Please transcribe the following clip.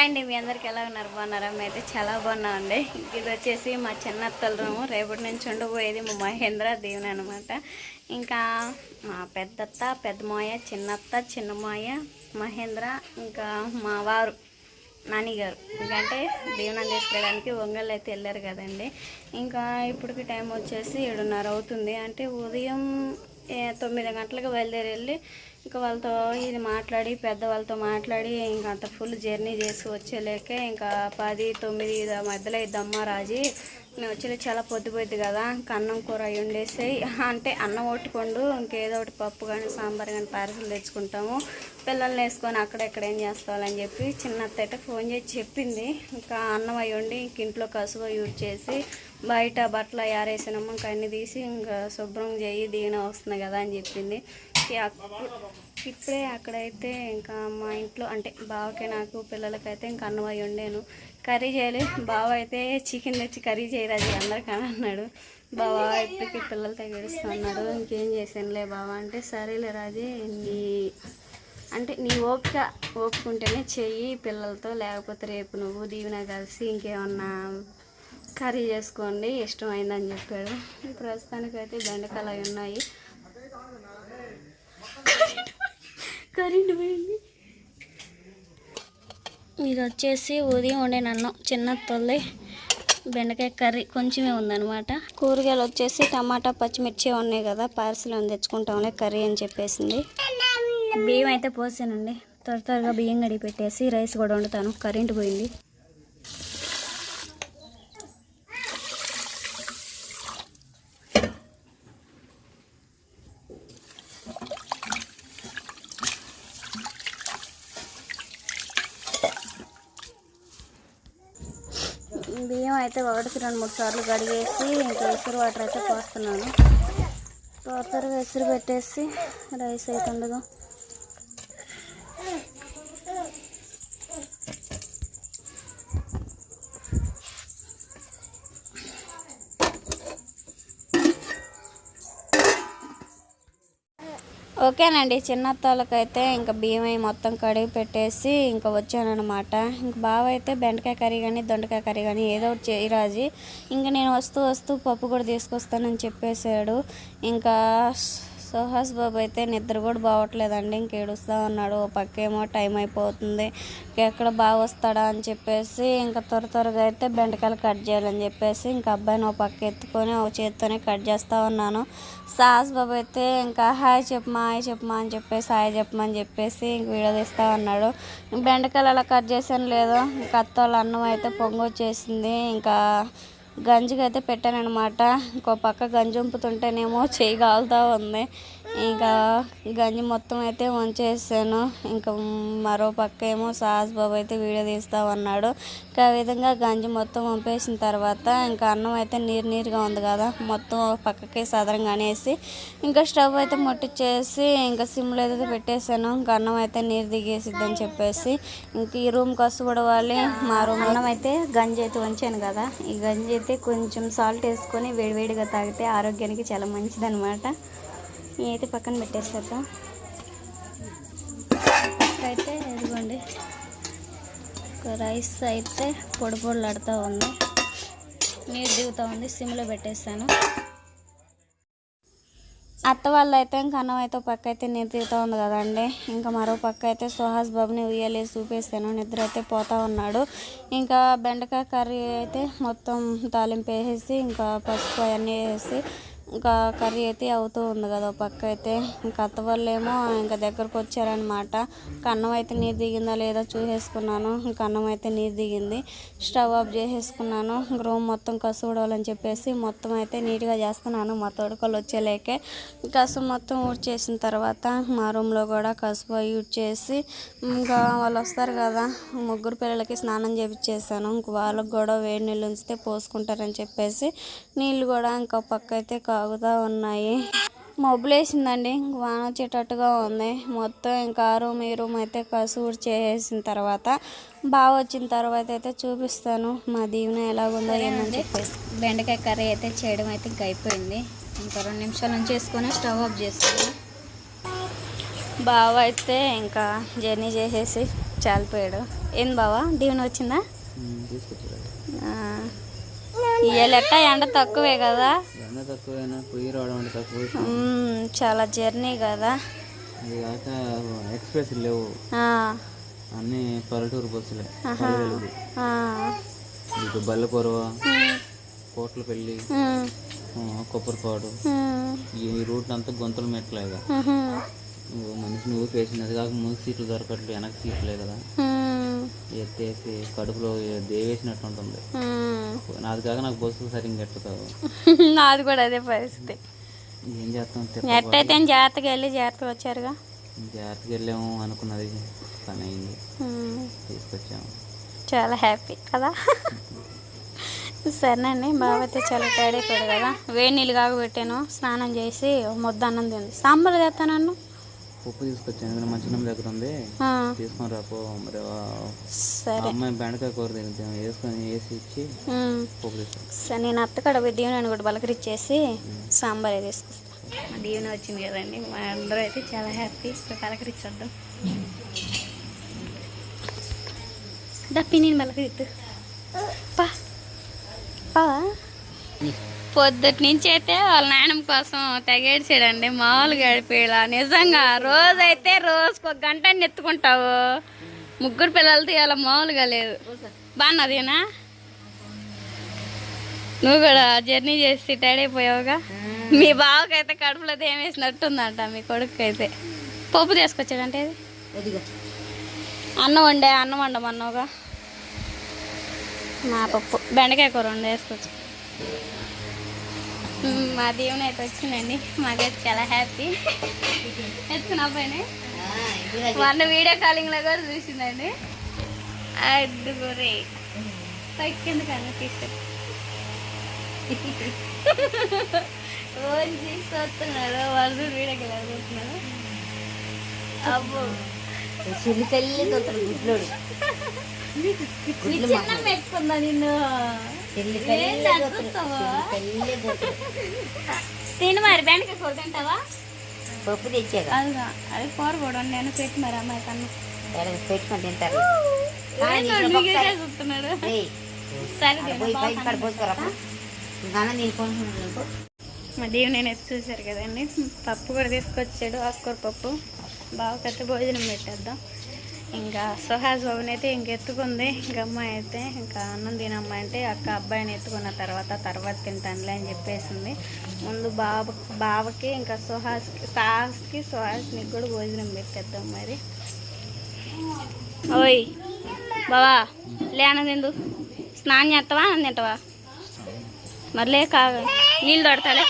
Hi అండి మీ అందరికి ఎలా ఉన్నారు? బాగున్నారా? అయితే చాలా బాగున్నామండి. ఇది వచ్చేసి మా చిన్న అత్తల రూము. రేపటి నుంచి ఉండబోయేది మా మహేంద్ర దేవుని అనమాట ఇంకా మా పెద్దత్త పెద్దమాయ చిన్నత్త చిన్నమాయ మహేంద్ర ఇంకా మా వారు నానిగారు ఎందుకంటే దీవెనం తీసుకెళ్ళడానికి ఒంగోలు అయితే వెళ్ళారు కదండి. ఇంకా ఇప్పటికి టైం వచ్చేసి ఏడున్నర అవుతుంది. అంటే ఉదయం తొమ్మిది గంటలకు బయలుదేరి వెళ్ళి ఇంకా వాళ్ళతో ఇది మాట్లాడి పెద్దవాళ్ళతో మాట్లాడి ఇంకా అంత ఫుల్ జర్నీ చేసి వచ్చేలేకే ఇంకా పది తొమ్మిది ఇది మధ్యలో ఇద్దమ్మ రాజీ మేము వచ్చేది చాలా పొద్దుపోద్ది కదా ఇంకా అన్నం కూర అయి ఉండేసి అంటే అన్నం ఒట్టుకోండు ఇంకేదో ఒకటి పప్పు కానీ సాంబార్ కానీ పార్సల్ తెచ్చుకుంటాము పిల్లల్ని వేసుకొని అక్కడెక్కడ ఏం చేసుకోవాలని చెప్పి చిన్న అత్త అయితే ఫోన్ చేసి చెప్పింది ఇంకా అన్నం అయి ఉండి ఇంక ఇంట్లో కసువ యూజ్ చేసి బయట బట్టలు ఆరేసినాము ఇంకా అన్ని తీసి ఇంకా శుభ్రం చేయి దిగిన వస్తుంది కదా అని చెప్పింది. వచ్చేసి ఇప్పుడే అక్కడైతే ఇంకా మా ఇంట్లో అంటే బావకి నాకు పిల్లలకైతే ఇంకా అన్నం అయి ఉండేను. కర్రీ చేయలే. బావ అయితే చికెన్ తెచ్చి కర్రీ చేయరాజు అందరికని అన్నాడు. బావా ఇప్పటికి పిల్లలతో గడుస్తున్నాడు ఇంకేం చేశానులే బావ అంటే సరేలే రాజే నీ అంటే నీ ఓపిక ఓపుకుంటేనే చెయ్యి పిల్లలతో లేకపోతే రేపు నువ్వు దీవెన కలిసి ఇంకేమన్నా కర్రీ చేసుకోండి ఇష్టమైందని చెప్పాడు. ప్రస్తుతానికైతే బెండకాయలు అవి ఉన్నాయి. కరెంట్ పోయింది. ఇది వచ్చేసి ఉదయం ఉండే నన్ను చిన్న తొల్లి బెండకాయ కర్రీ కొంచెమే ఉందనమాట కూరగాయలు వచ్చేసి టమాటా పచ్చిమిర్చి ఉన్నాయి కదా పార్సల్ అని తెచ్చుకుంటాంలే కర్రీ అని చెప్పేసింది. బియ్యం అయితే పోసానండి. త్వర త్వరగా బియ్యం గడిపెట్టేసి రైస్ కూడా వండుతాను. కరెంట్ పోయింది. బియ్యం అయితే ఒకటికి రెండు మూడు సార్లు కడిగేసి ఇంకా ఎసురు వాటర్ అయితే పోస్తున్నాను. త్వర త్వరగా ఎసురు పెట్టేసి రైస్ అయితే ఉండదు. ఓకేనండి. చిన్న చిన్నత్తలకైతే ఇంకా బియ్యం అయి మొత్తం కడిగి పెట్టేసి ఇంకా వచ్చానమాట ఇంక బావ అయితే బెండకాయ కర్రీ కానీ దొండకాయ కర్రీ కానీ ఏదో ఒకటి చేయరాజు ఇంకా నేను వస్తూ వస్తూ పప్పు కూడా తీసుకొస్తానని చెప్పేశాడు. ఇంకా సుహాస్ బాబు అయితే నిద్ర కూడా బాగోట్లేదండి ఇంక ఏడుస్తూ ఉన్నాడు. ఓ పక్కేమో టైం అయిపోతుంది. ఎక్కడ బాగా వస్తాడా అని చెప్పేసి ఇంకా త్వర త్వరగా అయితే బెండకాయలు కట్ చేయాలని చెప్పేసి ఇంకా అబ్బాయిని ఓ పక్క ఎత్తుకొని ఓ చేత్తోనే కట్ చేస్తూ ఉన్నాను. సాహస్ బాబు అయితే ఇంకా హాయ్ చెప్పమా హాయ్ చెప్పమా అని చెప్పేసి హాయ్ చెప్పమని చెప్పేసి ఇంక వీడియో తీస్తూ ఉన్నాడు. బెండకాయలు అలా కట్ చేసాను లేదో. ఇంకా అత్త వాళ్ళ అన్నం అయితే పొంగు వచ్చేసింది ఇంకా గంజికి అయితే పెట్టానమాట ఇంకో పక్క గంజి ఉంపుతుంటేనేమో చేయి కాలుతూ ఉంది. ఇంకా గంజి మొత్తం అయితే వంచేసాను. ఇంకా మరో పక్క ఏమో సాహస్ బాబు అయితే వీడియో తీస్తా ఉన్నాడు ఇంకా ఆ విధంగా గంజి మొత్తం వంపేసిన తర్వాత ఇంకా అన్నం అయితే నీరు నీరుగా ఉంది కదా మొత్తం ఒక పక్కకి సదరంగా అనేసి ఇంకా స్టవ్ అయితే ముట్టించేసి ఇంకా సిమ్లో అయితే పెట్టేశాను ఇంకా అన్నం అయితే నీరు దిగేసిద్దని చెప్పేసి ఇంక ఈ రూమ్ కసు కూడా వాళ్ళు మా రూమ్ అన్నం అయితే గంజి అయితే వంచాను కదా ఈ గంజి అయితే కొంచెం సాల్ట్ వేసుకొని వేడివేడిగా తాగితే ఆరోగ్యానికి చాలా మంచిదన్నమాట. అయితే పక్కన పెట్టేసేద్దాం. అయితే ఇదిగోండి ఒక రైస్ అయితే పొడి పొడులాడుతూ ఉంది. నీరు దిగుతూ ఉంది సిమ్లో పెట్టేస్తాను. అత్త వాళ్ళు అయితే ఇంకా అన్నం పక్క అయితే నిద్రతో ఉంది కదండి. ఇంకా మరో పక్క అయితే సుహాస్ బాబుని ఉయ్యలేసి చూపేసాను నిద్ర అయితే పోతా ఉన్నాడు. ఇంకా బెండకాయ కర్రీ అయితే మొత్తం తాలింపు వేసేసి ఇంకా పసుపు అవన్నీ వేసి ఇంకా కర్రీ అయితే అవుతూ ఉంది కదా ఒక పక్క అయితే. ఇంకా అత్త వాళ్ళు ఏమో ఇంకా దగ్గరకు వచ్చారనమాట కన్నం అయితే నీరు దిగిందా లేదా చూసేసుకున్నాను. ఇంకా అయితే నీరు దిగింది. స్టవ్ ఆఫ్ చేసేసుకున్నాను. రూమ్ మొత్తం కసుగడాలని చెప్పేసి మొత్తం అయితే నీట్గా చేస్తున్నాను. మా తోడుకోలు వచ్చేలేకే. కసు మొత్తం ఊడ్చేసిన తర్వాత మా రూమ్లో కూడా కసుపు యూజ్ చేసి ఇంకా వాళ్ళు వస్తారు కదా ముగ్గురు పిల్లలకి స్నానం చేపించేసాను ఇంక వాళ్ళకి కూడా వేడి నీళ్ళు ఉంచితే పోసుకుంటారని చెప్పేసి నీళ్ళు కూడా ఇంకా పక్క అయితే కాగుతూ ఉన్నాయి. మబ్బులు వేసిందండి ఇంక వాన వచ్చేటట్టుగా ఉంది. మొత్తం ఇంకా ఆ రూమ్ ఈ రూమ్ అయితే కసూరు చేసేసిన తర్వాత బాగా వచ్చిన తర్వాత అయితే చూపిస్తాను. మా దీవెన ఎలాగుందో ఏమని చెప్పేసి. బెండకాయ కర్రీ అయితే చేయడం అయితే ఇంక అయిపోయింది. ఇంకా రెండు నిమిషాల నుంచి వేసుకొని స్టవ్ ఆఫ్ చేస్తాను. బావ అయితే ఇంకా జర్నీ చేసేసి చాలిపోయాడు. ఏం బావా? దీవెన వచ్చిందా? ఇవాళ ఎట్టా ఎండ తక్కువే కదా. ఎండ తక్కువైనా పొయ్యి రావడం అంటే తక్కువ మ్మ్, చాలా జర్నీ కదా. అది కాక ఎక్స్ప్రెస్ లేవు. అన్నీ పల్లెటూరు బస్సులే ఇటు బల్లెకొరవ మ్మ్, ఆ, కొబ్బరిపాడు ఈ రూట్ అంతా గొంతులు నువ్వు మనిషిని ఊపేసింది. అది కాక ముందు సీట్లు దొరకట్లేదు వెనక సీట్లే కదా. ఎత్తేసి కడుపులో దేవేసినట్టు ఉంటుంది. నాది కాక నాకు బస్సు సరిగ్గా ఎట్టుతావు. నాది కూడా అదే పరిస్థితి. ఏం చేస్తాం ఎట్టయితే జాగ్రత్తగా వెళ్ళి జాగ్రత్తగా వచ్చారుగా? జాగ్రత్తగా వెళ్ళాము అనుకున్నది పని అయింది. తీసుకొచ్చాము. చాలా హ్యాపీ కదా? సరేనండి బావ అయితే చాలా టైడ్ అయిపోయాడు కదా. వేడి నీళ్ళు కాగబెట్టాను స్నానం చేసి ముద్ద అన్నం తింది. సాంబార్ చేస్తాను నన్ను? ఉప్పు తీసుకొచ్చాను ఎందుకంటే మంచినీళ్ళ దగ్గర ఉంది. ఆ, తీసుకొని రాపో మరి అమ్మాయి బెండకాయ కూర తింటాం వేసుకొని వేసి ఇచ్చి. ఉప్పు తీసుకొచ్చాను సరే నేను అత్తకడ పోయి దీవెనని కూడా పలకరిచ్చేసి సాంబార్ అయితే తీసుకొస్తాను మా దీవెన వచ్చింది కదండి మా అందరూ అయితే చాలా హ్యాపీ ఇప్పుడు పలకరించొద్దాం దప్పి నేను పలకరిద్దు పా. పా. పొద్దుటి నుంచి అయితే వాళ్ళ నాయనం కోసం తెగేడ్చాడండి. మామూలుగా గడిపేలా. నిజంగా రోజైతే రోజుకు ఒక గంట నెత్తుకుంటావు ముగ్గురు పిల్లలతో ఇలా మామూలుగా లేదు. బాగున్నదేనా? నువ్వు కూడా జర్నీ చేసి టైడ్ అయిపోయావుగా? మీ బావకైతే కడుపులో ఏమేసినట్టుందంట మీ కొడుకు అయితే పప్పు తీసుకొచ్చాడంటే ఇది అన్నం వండే అన్నం వండమన్నావుగా? మా పప్పు. బెండకాయ కూర వండి వేసుకొచ్చు మా దేవుని అయితే వచ్చిందండి మాకైతే చాలా హ్యాపీ ఎత్తుకున్న పైన మొన్న వీడియో కాలింగ్లో కూడా చూసిందండి. అడ్డుగురి తక్కింది కానీ తీసుకెళ్ళి రోజు తీసుకొస్తున్నారు వాళ్ళు వీడియో కాల్ చూస్తున్నారు అబ్బో. చిల్లి తల్లి గుడ్లోడు. చిన్న పెట్టుకుందా నిన్ను? తిను మరి బెండకాయ కూర తింటావా? పప్పు అదిగా అది కూర కూడా నేను పెట్టి మరి అమ్మాయి కన్నా. పెట్టుకొని తింటారు. ఇంకా నేను చూశారు కదండి పప్పు కూడా తీసుకొచ్చాడు ఆకుకూర పప్పు. బాగా పెద్ద భోజనం పెట్టేద్దాం. ఇంకా సుహాస్ బాబుని అయితే ఇంకెత్తుకుంది ఇంకా అమ్మాయి అయితే ఇంకా అన్నం తినమ్మా అంటే అక్క అబ్బాయిని ఎత్తుకున్న తర్వాత తర్వాత తింటానులే అని చెప్పేసింది. ముందు బాబు బావకి ఇంకా సుహాస్కి సాహస్కి సుహాస్కి కూడా భోజనం పెట్టేద్దాం మరి. ఓయ్ బావా లే తిందు స్నానం చేస్తావా అని తింటావా మరలే నీళ్ళు తొడతాలే.